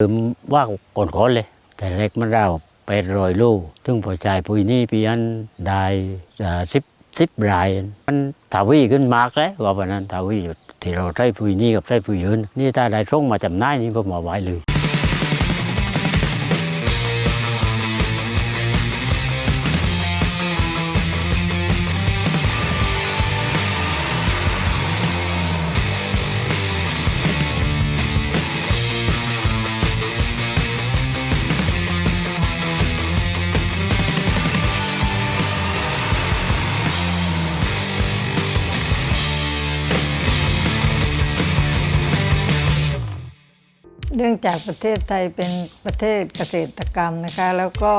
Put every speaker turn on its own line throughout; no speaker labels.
คือว่าก่อนขอเลย แต่เล็กมันเราไปรอยลูกถึงพอใจปุยนี่ปีอันได้สิบสิบราย มันทวีขึ้นมากแล้วว่าวันนั้นทวีที่เราใช้ปุยนี่กับใช้ปุยอื่นนี่ถ้าได้ส่งมาจำหน่ายนี่ผมมาไว้เลย
เนื่องจากประเทศไทยเป็นประเทศเกษตรกรรมนะคะ แล้วก็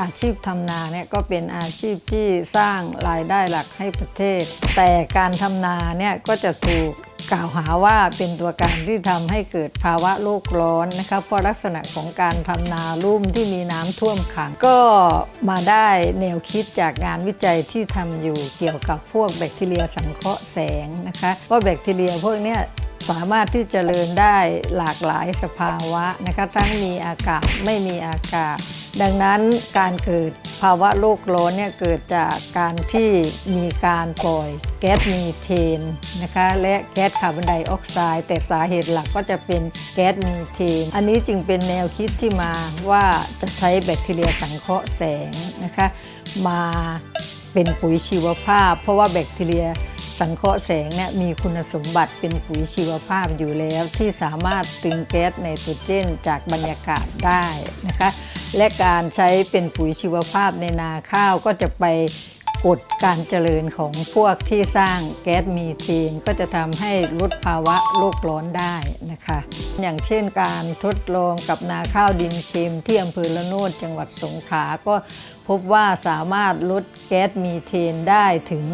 อาชีพทำนาเนี่ยก็เป็นอาชีพที่สร้างรายได้หลักให้ประเทศ แต่การทำนาเนี่ยก็จะถูกกล่าวหาว่าเป็นตัวการที่ทำให้เกิดภาวะโลกร้อนนะคะเพราะลักษณะของการทำนาลุ่มที่มีน้ำท่วมขัง ก็มาได้แนวคิดจากงานวิจัยที่ทำอยู่เกี่ยวกับพวกแบคทีเรียสังเคราะห์แสงนะคะว่าแบคทีเรียพวกเนี้ย สามารถที่จเจริญได้หลากหลายสภาวะนะคะทั้งมีอากาศไม่มีอากาศ ดังนั้นการเกิดภาวะโลกร้อนเนี่ยเกิดจากการที่มีการปล่อยแก๊สมีเทนนะคะและแก๊สคาร์บอนไดออกไซด์แต่สาเหตุหลักก็จะเป็นแก๊สมีเทน อันนี้จึงเป็นแนวคิดที่มาว่าจะใช้แบคทีเรียสังเคราะห์แสงนะคะมาเป็นปุ๋ยชีวภาพ เพราะว่าแบคทีเรีย สังเคราะห์แสงเนี่ยมีคุณสมบัติเป็นปุ๋ยชีวภาพอยู่แล้วที่สามารถตึงแก๊สไนโตรเจนจากบรรยากาศได้นะคะและการใช้เป็นปุ๋ยชีวภาพในนาข้าวก็จะไป กดการเจริญของพวกที่สร้างแก๊สมีเทนก็จะทำให้ลดภาวะโลกร้อนได้นะคะ อย่างเช่นการทดลองกับนาข้าวดินเค็มที่อำเภอละโนดจังหวัดสงขลาก็พบว่าสามารถลดแก๊สมีเทนได้ถึง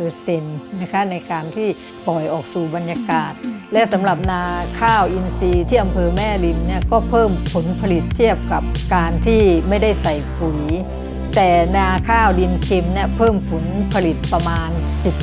30%นะคะในการที่ปล่อยออกสู่บรรยากาศ และสำหรับนาข้าวอินทรีย์ที่อำเภอแม่ริมเนี่ยก็เพิ่มผลผลิตเทียบกับการที่ไม่ได้ใส่ปุ๋ย แต่นาข้าวดินเค็มเนี่ยเพิ่มผลผลิตประมาณ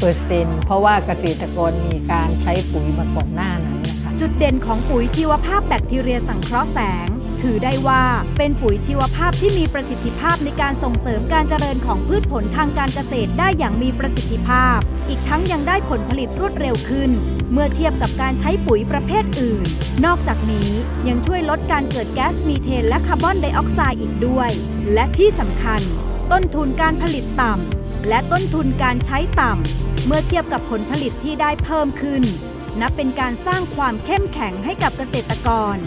10%เพราะว่าเกษตรกรมีการใช้ปุ๋ยมาก่อนหน้านั้นนะคะ
จุดเด่นของปุ๋ยชีวภาพแบคทีเรียสังเคราะห์แสง ถือได้ว่าเป็นปุ๋ยชีวภาพที่มีประสิทธิภาพในการส่งเสริมการเจริญของพืชผลทางการเกษตรได้อย่างมีประสิทธิภาพ อีกทั้งยังได้ผลผลิตรวดเร็วขึ้น เมื่อเทียบกับการใช้ปุ๋ยประเภทอื่น นอกจากนี้ยังช่วยลดการเกิดแก๊สมีเทนและคาร์บอนไดออกไซด์อีกด้วย และที่สำคัญ ต้นทุนการผลิตต่ำและต้นทุนการใช้ต่ำ เมื่อเทียบกับผลผลิตที่ได้เพิ่มขึ้น นับเป็นการสร้างความเข้มแข็งให้กับเกษตรกร